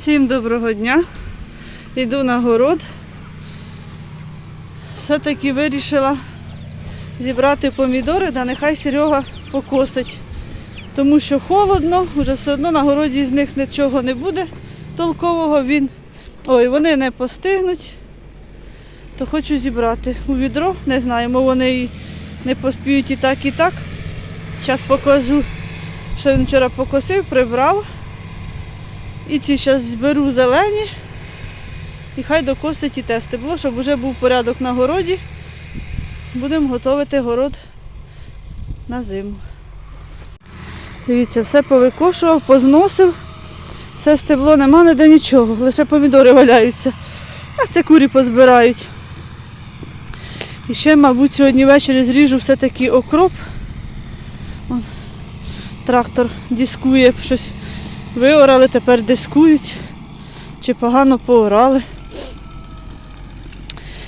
Всім доброго дня. Йду на город. Все-таки вирішила зібрати помідори, та нехай Серега покосить. Тому що холодно, вже все одно на городі з них нічого не буде толкового. Він... Ой, вони не постигнуть. То хочу зібрати у відро. Не знаємо, вони і не поспіють і так, і так. Зараз покажу, що він вчора покосив, прибрав. І ці зараз зберу зелені. І хай докосить і тести було, щоб вже був порядок на городі. Будемо готувати город на зиму. Дивіться, все повикошував, позносив. Все стебло нема ніде нічого, лише помідори валяються. А це курі позбирають. І ще, мабуть, сьогодні ввечері зріжу все-таки окроп. Вон, трактор дискує, щось виорали, тепер дискують. Чи погано поорали.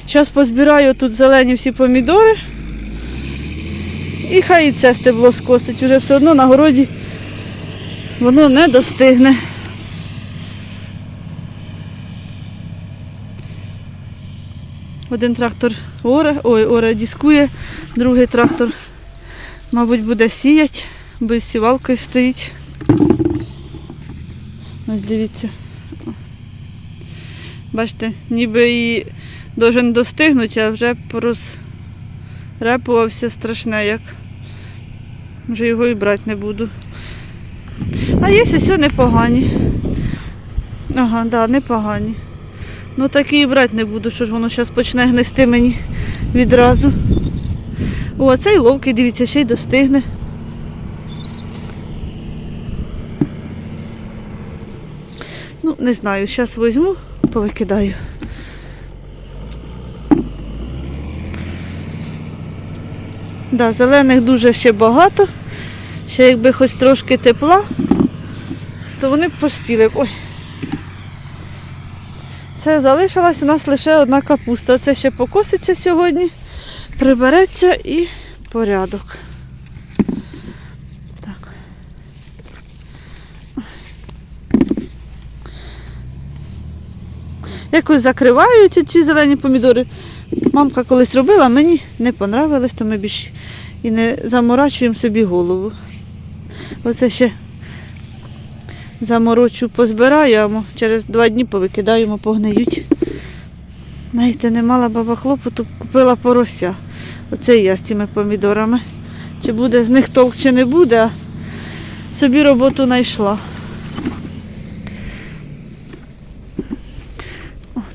Зараз позбираю тут зелені всі помідори. І хай і це стебло скосить. Уже все одно на городі воно не достигне. Один трактор оре, ой, оре дискує, другий трактор, мабуть, буде сіять, бо з сівалкою стоїть. Ось дивіться. Бачите, ніби і должен достигнути, а вже порозрепувався страшне, як вже його і брати не буду. А є ось непогані. Ага, да, непогані. Ну такі і брати не буду, що ж воно зараз почне гнести мені відразу. О, цей ловкий, дивіться, ще й достигне. Не знаю, зараз візьму, повикидаю. Да, зелених дуже ще багато. Ще якби хоч трошки тепла, то вони б поспіли. Ой. Це залишилась у нас лише одна капуста. Це ще покоситься сьогодні, прибереться і порядок. Якось закривають ці зелені помідори. Мамка колись робила, мені не понравилось, то ми більш і не заморачуємо собі голову. Оце ще заморочу позбираємо, через два дні повикидаємо, погниють. Знаєте, не мала баба хлопоту, купила порося. Оце я з цими помідорами. Чи буде з них толк, чи не буде, а собі роботу знайшла.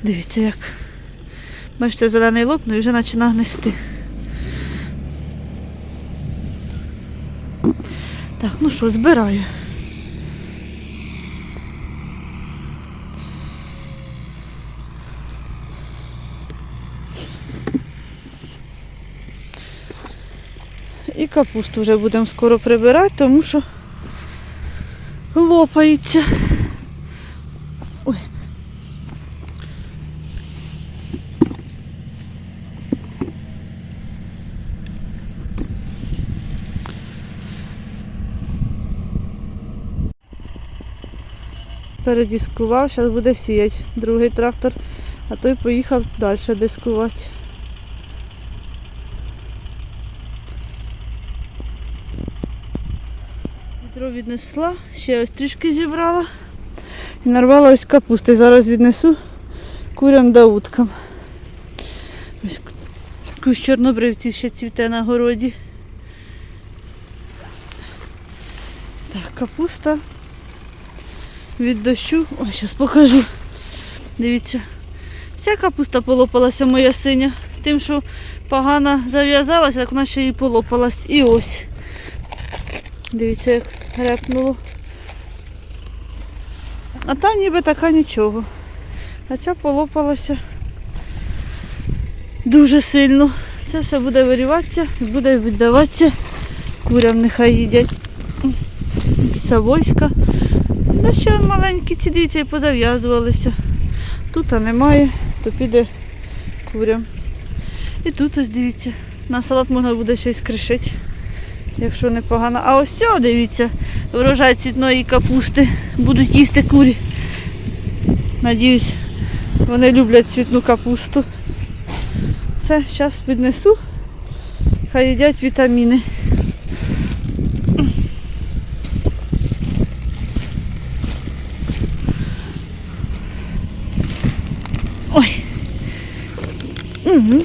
Дивіться як. Бачите, зелений лопнув і вже починає гнести. Так, ну що, збираю. І капусту вже будемо скоро прибирати, тому що лопається. Ой. Передіскував, зараз буде сіяти другий трактор, а той поїхав далі дискувати. Відро віднесла, ще ось трішки зібрала і нарвала ось капусти. Зараз віднесу курям да уткам. Ось кусь чорнобривців ще цвіте на городі. Так, капуста від дощу. Ось зараз покажу. Дивіться. Вся капуста полопалася моя синя. Тим, що погано зав'язалася, так вона ще і полопалась. І ось. Дивіться, як грепнуло. А та ніби така нічого. А ця полопалася дуже сильно. Це все буде виріватися і буде віддаватися. Курям нехай їдять. Савойська. Да ще маленькі ці дивіться і позав'язувалися. Тут а немає, то піде курям. І тут ось дивіться. На салат можна буде щось кришити якщо непогано. А ось цього, дивіться, врожай цвітної капусти будуть їсти курі. Надіюсь, вони люблять цвітну капусту. Все, зараз піднесу. Хай їдять вітаміни. Ой. Угу.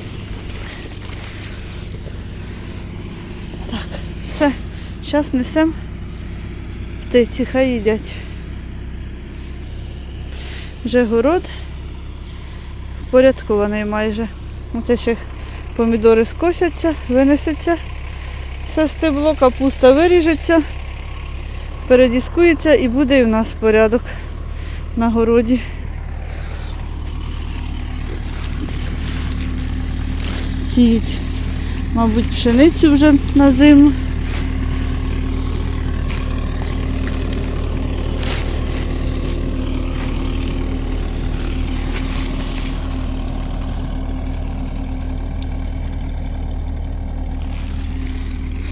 Так, все. Зараз несемо птиці, хай їдять. Вже город порядкований майже. Оце ще помідори скосяться, винесеться все стебло, капуста виріжеться, передіскується і буде і в нас порядок на городі. Сіють, мабуть, пшеницю вже на зиму.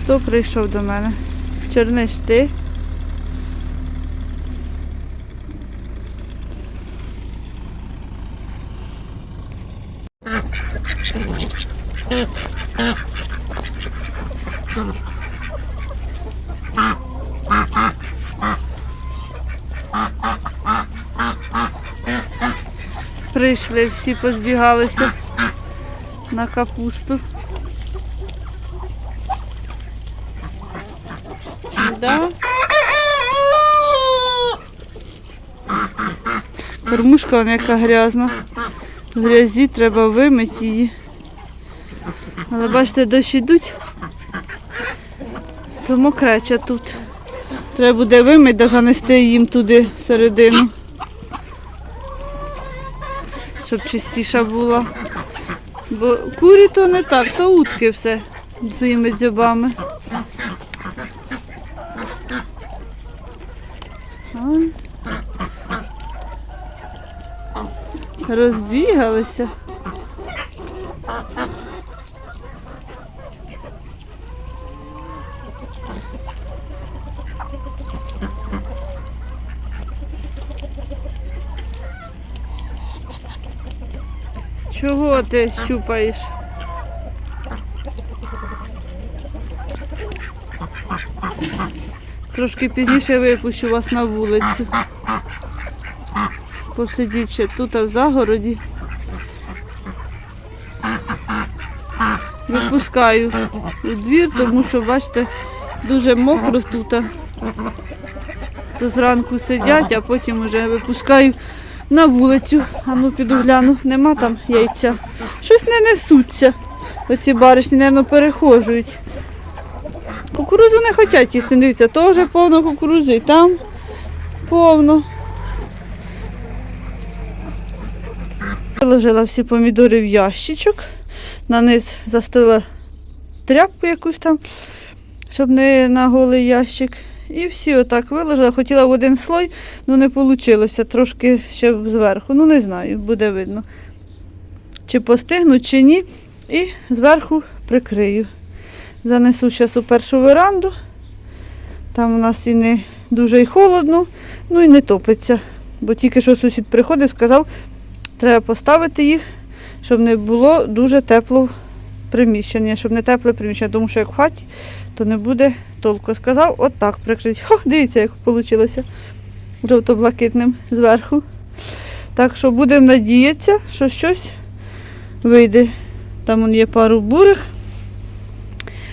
Хто прийшов до мене? Черниш ти? Прийшли, всі позбігалися на капусту. Да. Кормушка вона яка грязна. В грязі треба вимити її. Але бачите, дощ ідуть, то мокреча тут. Треба буде вимити да занести їм туди всередину. Щоб чистіша була. Бо курі то не так, то утки все своїми дзьобами. Ой. Розбігалися. Чого ти щупаєш? Трошки пізніше випущу вас на вулицю. Посидіть ще тут, а в загороді. Випускаю у двір, тому що, бачите, дуже мокро тут. То зранку сидять, а потім вже випускаю на вулицю. А ну піду гляну, нема там яйця. Щось не несуться. Оці баришні, мабуть, перехожують. Кукурудзу не хочуть їсти. Дивіться, вже повно кукурудзи, і там повно. Виложила всі помідори в ящичок. На низ застила тряпку якусь там, щоб не на голий ящик. І всі отак виложила. Хотіла в один слой, ну не вийшло. Трошки ще зверху. Ну не знаю, буде видно. Чи постигнуть, чи ні. І зверху прикрию. Занесу зараз у першу веранду. Там у нас і не дуже й холодно, ну і не топиться. Бо тільки що сусід приходив, сказав, треба поставити їх, щоб не було дуже тепло приміщення, щоб не тепле приміщення, тому що як в хаті, то не буде толку. Сказав, от так прикрити. О, дивіться, як вийшло жовто-блакитним зверху. Так що будемо надіятися, що щось вийде. Там є пару бурих.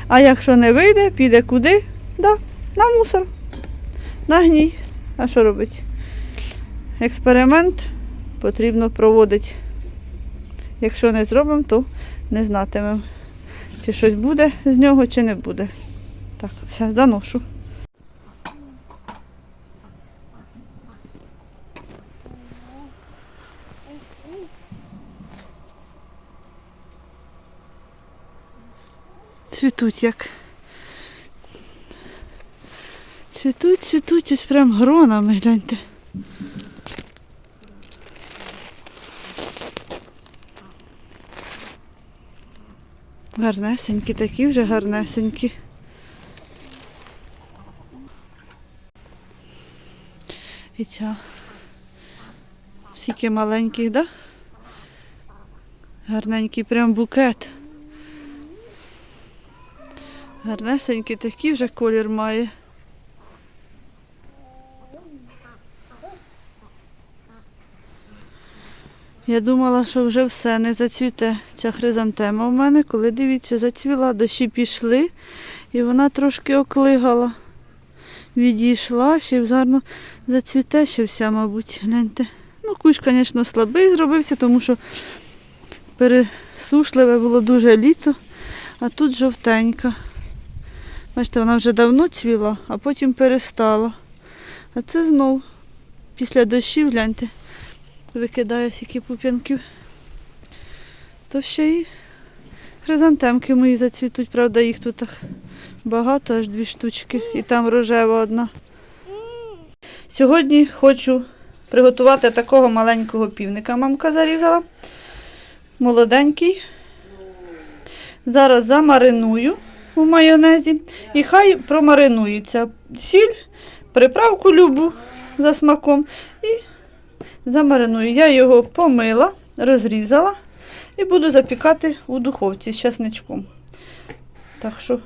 А якщо не вийде, піде куди? Да, на мусор, на гній. А що робити? Експеримент потрібно проводити. Якщо не зробимо, то не знатимемо, чи щось буде з нього, чи не буде. Так, все, заношу. Цвітуть як. Цвітуть, цвітуть, ось прям гронами, гляньте. Гарнесенькі, такі вже гарнесенькі. І ця Скільки маленьких, да? Гарненький прям букет. Гарнесенький такий вже колір має. Я думала, що вже все не зацвіте ця хризантема в мене, коли дивіться, зацвіла, дощі пішли, і вона трошки оклигала. Відійшла, ще й гарно зацвіте ще вся, мабуть, гляньте. Ну, кущ, звісно, слабий зробився, тому що пересушливе було дуже літо, а тут жовтенька. Бачите, вона вже давно цвіла, а потім перестала. А це знов після дощів, гляньте, викидає стільки пуп'янків. То ще й хризантемки мої зацвітуть, правда, їх тут так багато, аж дві штучки. І там рожева одна. Сьогодні хочу приготувати такого маленького півника. Мамка зарізала. Молоденький. Зараз замариную у майонезі і хай промаринується. Сіль, приправку любу за смаком і замариную. Я його помила, розрізала і буду запікати у духовці з часничком. Так що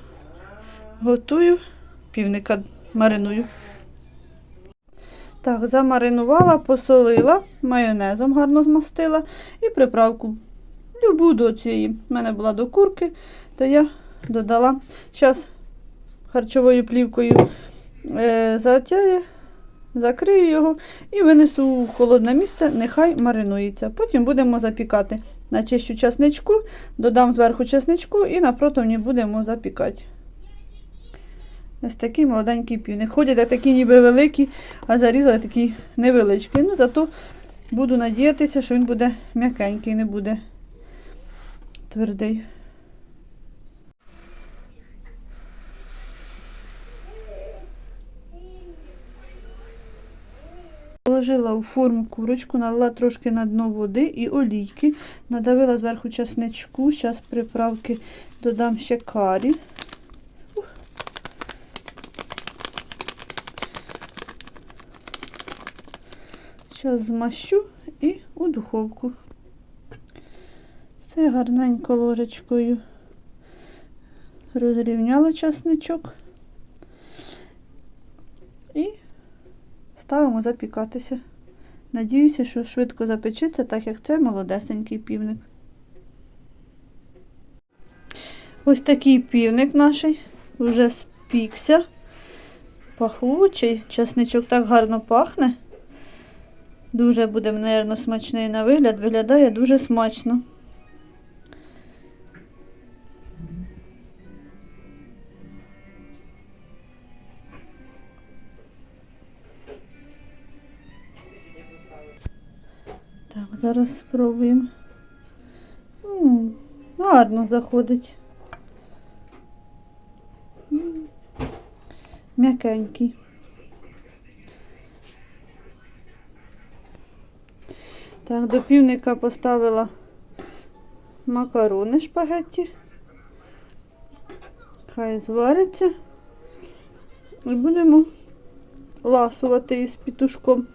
готую, півника мариную. Так, замаринувала, посолила, майонезом гарно змастила і приправку. Любу до цієї. У мене була до курки, то я додала. Зараз харчовою плівкою е, затяю, закрию його і винесу у холодне місце, нехай маринується. Потім будемо запікати. Начищу часничку, додам зверху часничку і на противні будемо запікати. Ось такий молоденький півник. Ходять такі ніби великі, а зарізали такий невеличкий. Ну, зато буду надіятися, що він буде м'якенький, не буде твердий. Положила у форму курочку, налила трошки на дно води і олійки, надавила зверху часничку, зараз приправки додам ще карі. Зараз змащу і у духовку. Все гарненько ложечкою розрівняла часничок і ставимо запікатися. Надіюся, що швидко запечеться, так як це молодесенький півник. Ось такий півник наш вже спікся. Пахучий, часничок так гарно пахне. Дуже буде, мабуть, смачний на вигляд. Виглядає дуже смачно. Зараз спробуємо. М, Гарно заходить. М'якенький. Так, до півника поставила макарони шпагетті. Хай звариться. І будемо ласувати із пітушком.